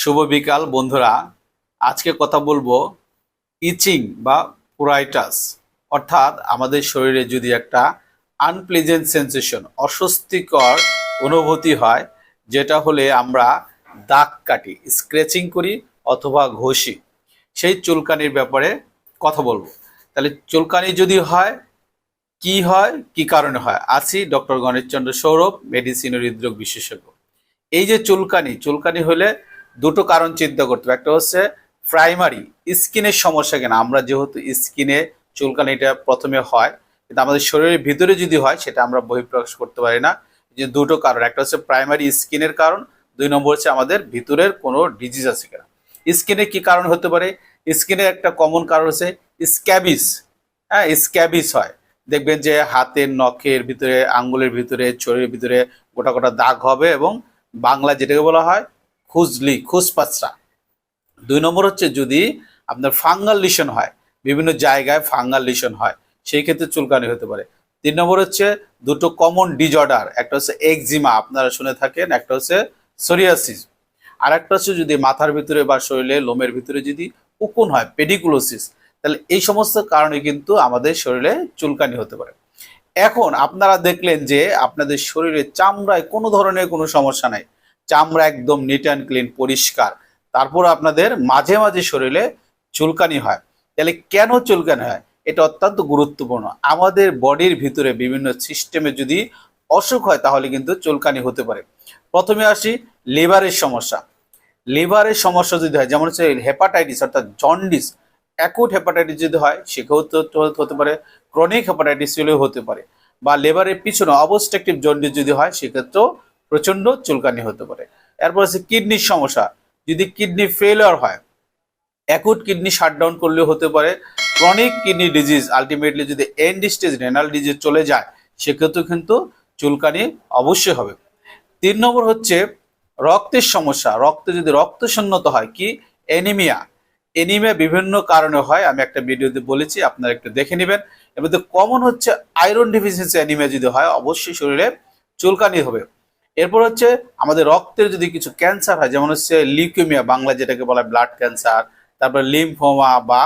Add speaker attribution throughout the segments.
Speaker 1: শুভ বিকাল, বন্ধুরা। আজকে কথা বলব ইচিং বা পুরাইটাস অর্থাৎ আমাদের শরীরে যদি একটা আনপ্লেজেন্ট সেন্সেশন অস্বস্তিকর অনুভূতি হয়, যেটা হলে আমরা দাগ কাটি স্ক্র্যাচিং করি অথবা ঘষি। সেই চুলকানির ব্যাপারে কথা বলব। তাহলে চুলকানি যদি হয়, কি হয়, কি কারণে হয়? আছি ডক্টর গণেশচন্দ্র সৌরভ মেডিসিন ও হৃদরোগ বিশেষজ্ঞ। এই যে চুলকানি চুলকানি হলে দুটো কারণ চিন্তা করতে হবে। একটা হচ্ছে প্রাইমারি স্কিনের সমস্যা কেন? আমরা যেহেতু স্কিনে চুলকানিটা প্রথমে হয়, কিন্তু আমাদের শরীরের ভিতরে যদি হয়, সেটা আমরা বহিঃপ্রকাশ করতে পারি না। যে দুটো কারণ, একটা হচ্ছে প্রাইমারি স্কিনের কারণ, দুই নম্বর হচ্ছে আমাদের ভিতরের কোনো ডিজিজ আছে কিনা। স্কিনে কি কারণ হতে পারে? স্কিনে একটা কমন কারণ হচ্ছে স্ক্যাবিস হ্যাঁ স্ক্যাবিস হয়। দেখবেন যে হাতের নখের ভিতরে, আঙ্গুলের ভিতরে শরীরের ভিতরে গোটা গোটা দাগ হবে এবং বাংলা যেটাকে বলা হয় খুজলি খুসপাচরা দুই নম্বর হচ্ছে যদি আপনার ফাঙ্গাল লিশন হয়, বিভিন্ন জায়গায় ফাঙ্গাল লিশন হয়, সেই ক্ষেত্রে চুলকানি হতে পারে। তিন নম্বর হচ্ছে দুটো কমন ডিজঅর্ডার একটা হচ্ছে একজিমা আপনারা শুনে থাকেন, একটা হচ্ছে সোরিয়াসিস আর একটা হচ্ছে যদি মাথার ভিতরে বা শরীরে, লোমের ভিতরে যদি উকুন হয় পেডিকুলোসিস তাহলে এই সমস্ত কারণে কিন্তু আমাদের শরীরে চুলকানি হতে পারে। এখন আপনারা দেখলেন যে আপনাদের শরীরে চামড়ায় কোনো ধরনের কোনো সমস্যা নাই। চামড়া একদম নিট অ্যান্ড ক্লিন পরিষ্কার। তারপর আপনাদের মাঝে মাঝে শরীরে চুলকানি হয়। তাহলে কেন চুলকানি হয়? এটা অত্যন্ত গুরুত্বপূর্ণ। আমাদের বডির ভিতরে বিভিন্ন সিস্টেমে যদি অসুখ হয়, তাহলে কিন্তু চুলকানি হতে পারে। প্রথমে আসি লিভারের সমস্যা। লিভারের সমস্যা যদি হয়, যেমন হচ্ছে হেপাটাইটিস অর্থাৎ জন্ডিস অ্যাকুট হেপাটাইটিস যদি হয় সেক্ষেত্রে হতে পারে ক্রনিক হেপাটাইটিস হলেও হতে পারে। বা লিভারের পিছনে অবস্ট্রাকটিভ জন্ডিস যদি হয়, সেক্ষেত্রেও প্রচণ্ড চুলকানি হতে পারে। এরপর হচ্ছে কিডনির সমস্যা। যদি কিডনি ফেলিওর হয় অ্যাকুট কিডনি শাটডাউন করলেও হতে পারে। ক্রনিক কিডনি ডিজিজ আলটিমেটলি যদি এন্ড স্টেজ রেনাল ডিজিজ চলে যায়, সেক্ষেত্রেও কিন্তু চুলকানি অবশ্যই হবে। তিন নম্বর হচ্ছে রক্তের সমস্যা। রক্তে যদি রক্ত শূন্যতা হয়, কি? এনিমিয়া এনিমিয়া বিভিন্ন কারণে হয়, আমি একটা ভিডিওতে বলেছি, আপনারা একটু দেখে নেবেন। মধ্যে কমন হচ্ছে আয়রন ডিফিসিয়েন্সি অ্যানিমিয়া যদি হয়, অবশ্যই শরীরে চুলকানি হবে। এরপর হচ্ছে আমাদের রক্তের যদি কিছু ক্যান্সার হয়, যেমন হচ্ছে লিউকেমিয়া বাংলা যেটাকে বলা হয় ব্লাড ক্যান্সার তারপরে লিম্ফোমা বা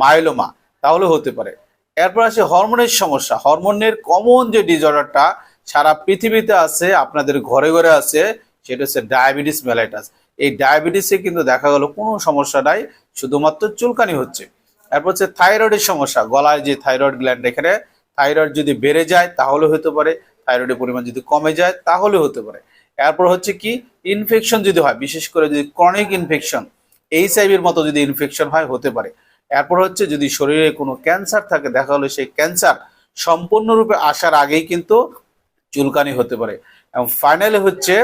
Speaker 1: মাইলোমা তাহলে হতে পারে। এরপর আছে হরমোনের সমস্যা। হরমোনের কমন যে ডিজঅর্ডারটা সারা পৃথিবীতে আছে, আপনাদের ঘরে ঘরে আছে, সেটা হচ্ছে ডায়াবেটিস মেলাইটাস এই ডায়াবেটিসে কিন্তু দেখা গেল কোনো সমস্যা নাই, শুধুমাত্র চুলকানি হচ্ছে। এরপর হচ্ছে থাইরয়েডের সমস্যা। গলায় যে থাইরয়েড গ্ল্যান্ড এখানে থাইরয়েড যদি বেড়ে যায়, তাহলে হতে পারে। থাইরয়েডের পরিমাণ যদি কমে যায়, তাহলে হতে পারে। এরপর হচ্ছে কি ইনফেকশন যদি হয়, বিশেষ করে যদি ক্রনিক ইনফেকশন এইচআইভির মতো যদি ইনফেকশন হয়, হতে পারে। এরপর হচ্ছে যদি শরীরে কোনো ক্যান্সার থাকে, দেখা হলো সেই ক্যান্সার সম্পূর্ণরূপে আসার আগেই কিন্তু চুলকানি হতে পারে। এবং ফাইনালি হচ্ছে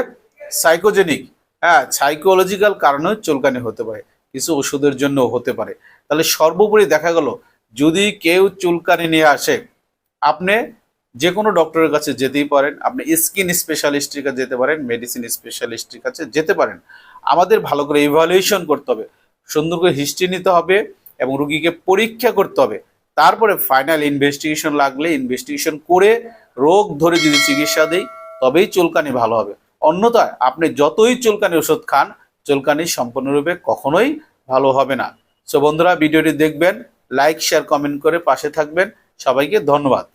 Speaker 1: সাইকোজেনিক হ্যাঁ সাইকোলজিক্যাল কারণেও চুলকানি হতে পারে। কিছু ওষুধের জন্য হতে পারে। তাহলে সর্বোপরি দেখা গেল, যদি কেউ চুলকানি নিয়ে আসে, আপনি যে কোনো ডক্টরের কাছে যেতেই পারেন, আপনি স্কিন স্পেশালিস্টের কাছে যেতে পারেন, মেডিসিন স্পেশালিস্টের কাছে যেতে পারেন। আমাদের ভালো করে ইভ্যালুয়েশন করতে হবে, সুন্দর করে হিস্ট্রি নিতে হবে এবং রুগীকে পরীক্ষা করতে হবে। তারপরে ফাইনাল ইনভেস্টিগেশন লাগলে ইনভেস্টিগেশন করে রোগ ধরে যদি চিকিৎসা দেই, তবেই চুলকানি ভালো হবে। অন্যথায় আপনি যতই চুলকানি ওষুধ খান, চুলকানি সম্পূর্ণরূপে কখনোই ভালো হবে না। সো বন্ধুরা, ভিডিওটি দেখবেন লাইক শেয়ার কমেন্ট করে পাশে থাকবেন। সবাইকে ধন্যবাদ।